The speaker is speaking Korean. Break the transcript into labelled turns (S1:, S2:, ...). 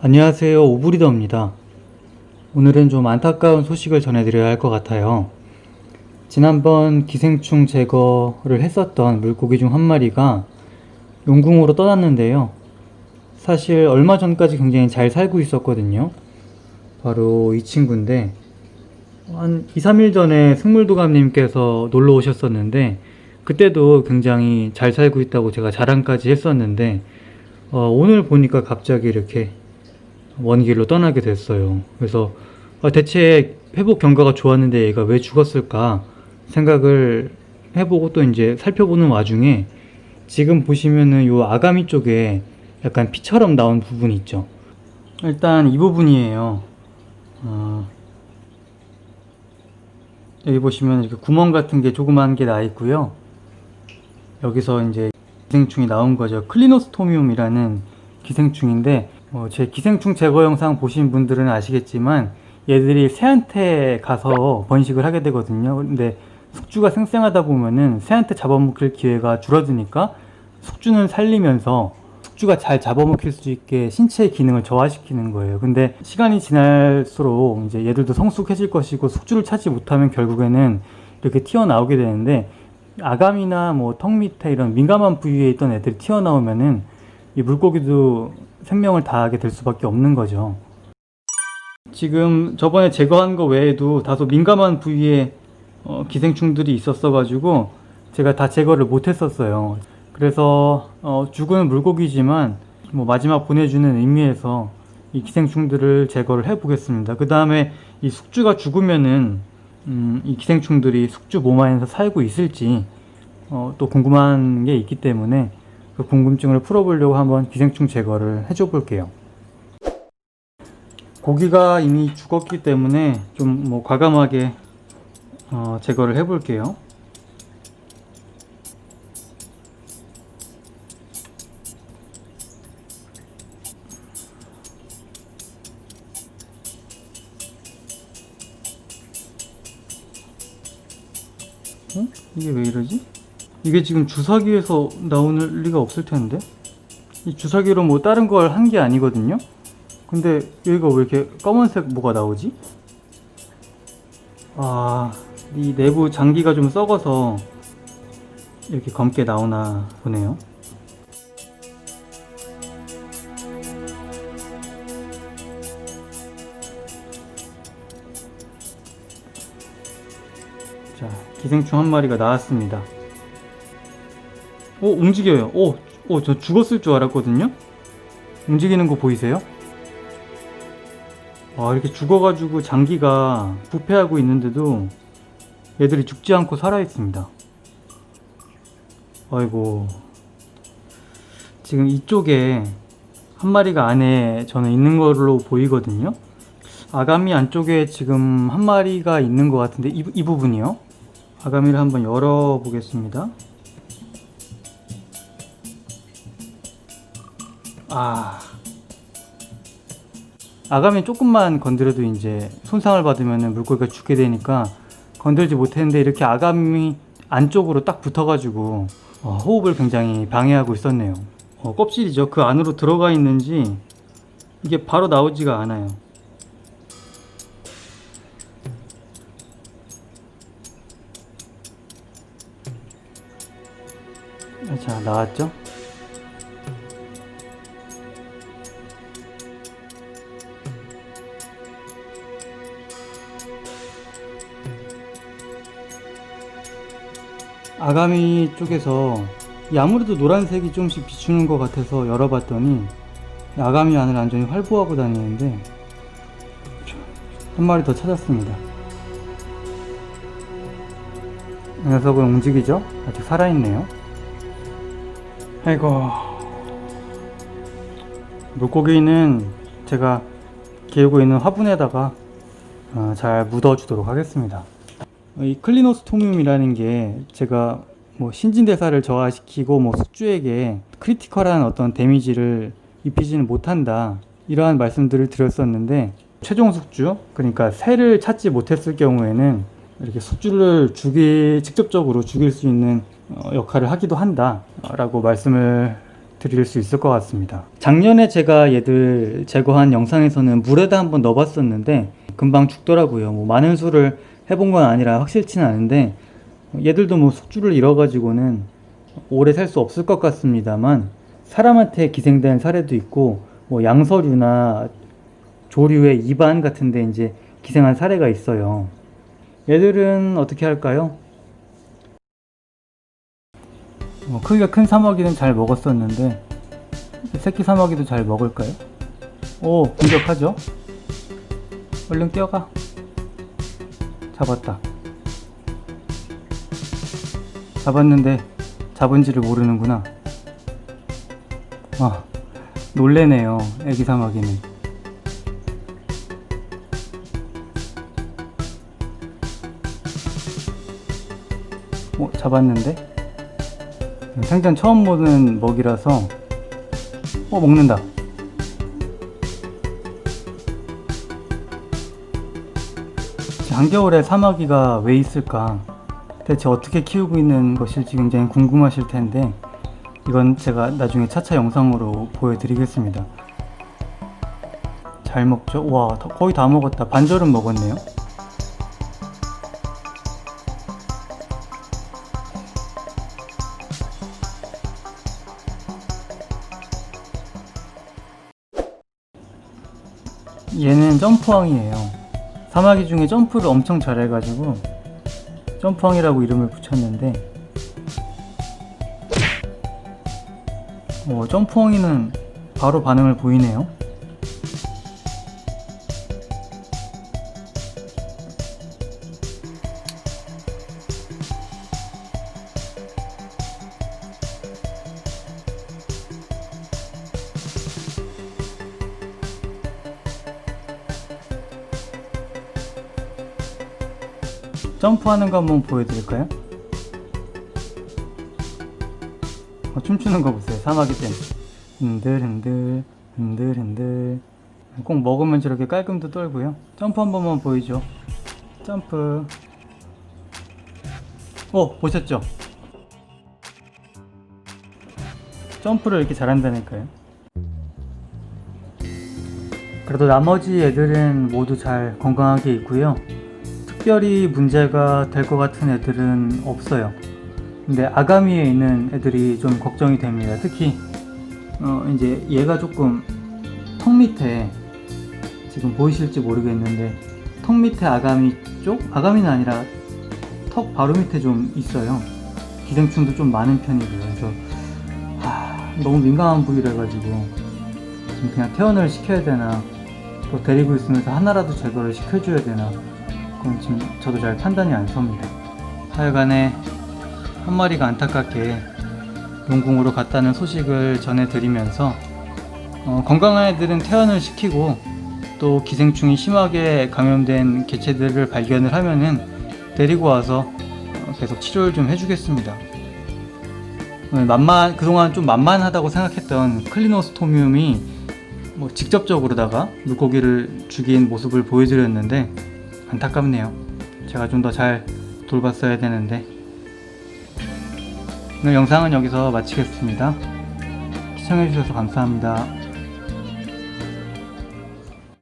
S1: 안녕하세요. 오브리더입니다. 오늘은 좀 안타까운 소식을 전해드려야 할 것 같아요. 지난번 기생충 제거를 했었던 물고기 중 한 마리가 용궁으로 떠났는데요. 사실 얼마 전까지 굉장히 잘 살고 있었거든요. 바로 이 친구인데, 한 2, 3일 전에 승물도감님께서 놀러 오셨었는데, 그때도 굉장히 잘 살고 있다고 제가 자랑까지 했었는데, 어, 오늘 보니까 갑자기 이렇게 먼 길로 떠나게 됐어요. 그래서 아, 대체 회복 경과가 좋았는데 얘가 왜 죽었을까 생각을 해보고 또 이제 살펴보는 와중에 지금 보시면은 요 아가미 쪽에 약간 피처럼 나온 부분이 있죠. 일단 이 부분이에요. 어, 여기 보시면 이렇게 구멍 같은 게 조그만 게 나 있고요. 여기서 이제 기생충이 나온 거죠. 클리노스토미움이라는 기생충인데 어, 제 기생충 제거 영상 보신 분들은 아시겠지만 얘들이 새한테 가서 번식을 하게 되거든요. 근데 숙주가 생생하다 보면은 새한테 잡아먹힐 기회가 줄어드니까 숙주는 살리면서 숙주가 잘 잡아먹힐 수 있게 신체의 기능을 저하시키는 거예요. 근데 시간이 지날수록 이제 얘들도 성숙해질 것이고 숙주를 찾지 못하면 결국에는 이렇게 튀어나오게 되는데 아감이나 뭐 턱 밑에 이런 민감한 부위에 있던 애들이 튀어나오면은 이 물고기도 생명을 다하게 될 수밖에 없는 거죠. 지금 저번에 제거한 거 외에도 다소 민감한 부위에 어, 기생충들이 있었어 가지고 제가 다 제거를 못 했었어요. 그래서 어, 죽은 물고기지만 뭐 마지막 보내주는 의미에서 이 기생충들을 제거를 해 보겠습니다. 그 다음에 이 숙주가 죽으면은 음, 이 기생충들이 숙주 몸 안에서 살고 있을지 어, 또 궁금한 게 있기 때문에 그 궁금증을 풀어보려고 한번 기생충 제거를 해줘 볼게요. 고기가 이미 죽었기 때문에 좀 뭐 과감하게 어, 제거를 해 볼게요. 어? 이게 왜 이러지? 이게 지금 주사기에서 나오는 리가 없을 텐데? 이 주사기로 뭐 다른 걸 한 게 아니거든요? 근데 여기가 왜 이렇게 검은색 뭐가 나오지? 아, 이 내부 장기가 좀 썩어서 이렇게 검게 나오나 보네요. 자, 기생충 한 마리가 나왔습니다. 오, 움직여요. 오, 오, 저 죽었을 줄 알았거든요? 움직이는 거 보이세요? 와, 이렇게 죽어가지고 장기가 부패하고 있는데도 얘들이 죽지 않고 살아있습니다. 아이고. 지금 이쪽에 한 마리가 안에 저는 있는 걸로 보이거든요. 아가미 안쪽에 지금 한 마리가 있는 것 같은데 이, 이 부분이요. 아가미를 한번 열어 보겠습니다. 아. 아가미 조금만 건드려도 이제 손상을 받으면 물고기가 죽게 되니까 건들지 못했는데 이렇게 아가미 안쪽으로 딱 붙어가지고 어, 호흡을 굉장히 방해하고 있었네요. 어, 껍질이죠. 그 안으로 들어가 있는지 이게 바로 나오지가 않아요. 자, 나왔죠? 아가미 쪽에서 이 아무래도 노란색이 좀씩 비추는 것 같아서 열어봤더니 아가미 안을 완전히 활보하고 다니는데 한 마리 더 찾았습니다. 이 녀석은 움직이죠? 아직 살아있네요. 아이고 물고기는 제가 기르고 있는 화분에다가 어, 잘 묻어주도록 하겠습니다. 이 클리노스토뮴이라는 게 제가 뭐 신진대사를 저하시키고 뭐 숙주에게 크리티컬한 어떤 데미지를 입히지는 못한다 이러한 말씀들을 드렸었는데 최종 숙주 그러니까 새를 찾지 못했을 경우에는 이렇게 숙주를 죽이 직접적으로 죽일 수 있는 어, 역할을 하기도 한다라고 말씀을 드릴 수 있을 것 같습니다. 작년에 제가 얘들 제거한 영상에서는 물에다 한번 넣어봤었는데 금방 죽더라고요. 뭐 많은 수를 해본 건 아니라 확실치는 않은데 얘들도 뭐 숙주를 잃어가지고는 오래 살 수 없을 것 같습니다만 사람한테 기생된 사례도 있고 뭐 양서류나 조류의 입안 같은데 이제 기생한 사례가 있어요. 얘들은 어떻게 할까요? 뭐 크기가 큰 사마귀는 잘 먹었었는데 새끼 사마귀도 잘 먹을까요? 오 공격하죠? 얼른 뛰어가 잡았다. 잡았는데 잡은지를 모르는구나. 아 놀래네요 애기 사마귀는. 어 잡았는데? 생전 처음 보는 먹이라서 어 먹는다 한겨울에 사마귀가 왜 있을까 대체 어떻게 키우고 있는 것일지 굉장히 궁금하실 텐데 이건 제가 나중에 차차 영상으로 보여드리겠습니다 잘 먹죠? 와 다- 거의 다 먹었다 반절은 먹었네요 얘는 점프왕이에요. 사마귀 중에 점프를 엄청 잘해가지고 점프왕이라고 이름을 붙였는데 어, 점프왕이는 바로 반응을 보이네요. 점프하는 거 한번 보여드릴까요? 어, 춤추는 거 보세요. 사마귀 때 흔들 흔들 흔들 흔들 꼭 먹으면 저렇게 깔끔도 떨고요. 점프 한 번만 보이죠. 점프. 어 보셨죠? 점프를 이렇게 잘한다니까요. 그래도 나머지 애들은 모두 잘 건강하게 있고요. 특별히 문제가 될 것 같은 애들은 없어요. 근데 아가미에 있는 애들이 좀 걱정이 됩니다. 특히 어 이제 얘가 조금 턱 밑에 지금 보이실지 모르겠는데 턱 밑에 아가미 쪽 아가미는 아니라 턱 바로 밑에 좀 있어요. 기생충도 좀 많은 편이고요. 그래서 하, 너무 민감한 부위라 가지고 지금 그냥 퇴원을 시켜야 되나 또 데리고 있으면서 하나라도 제거를 시켜줘야 되나 그건 지금 저도 잘 판단이 안 섭니다. 하여간에 한 마리가 안타깝게 용궁으로 갔다는 소식을 전해드리면서 어, 건강한 애들은 퇴원을 시키고 또 기생충이 심하게 감염된 개체들을 발견을 하면은 데리고 와서 어, 계속 치료를 좀 해주겠습니다. 어, 만만 그동안 좀 만만하다고 생각했던 클리노스토미움이 뭐 직접적으로다가 물고기를 죽인 모습을 보여드렸는데 안타깝네요. 제가 좀 더 잘 돌봤어야 되는데. 오늘 영상은 여기서 마치겠습니다. 시청해주셔서 감사합니다.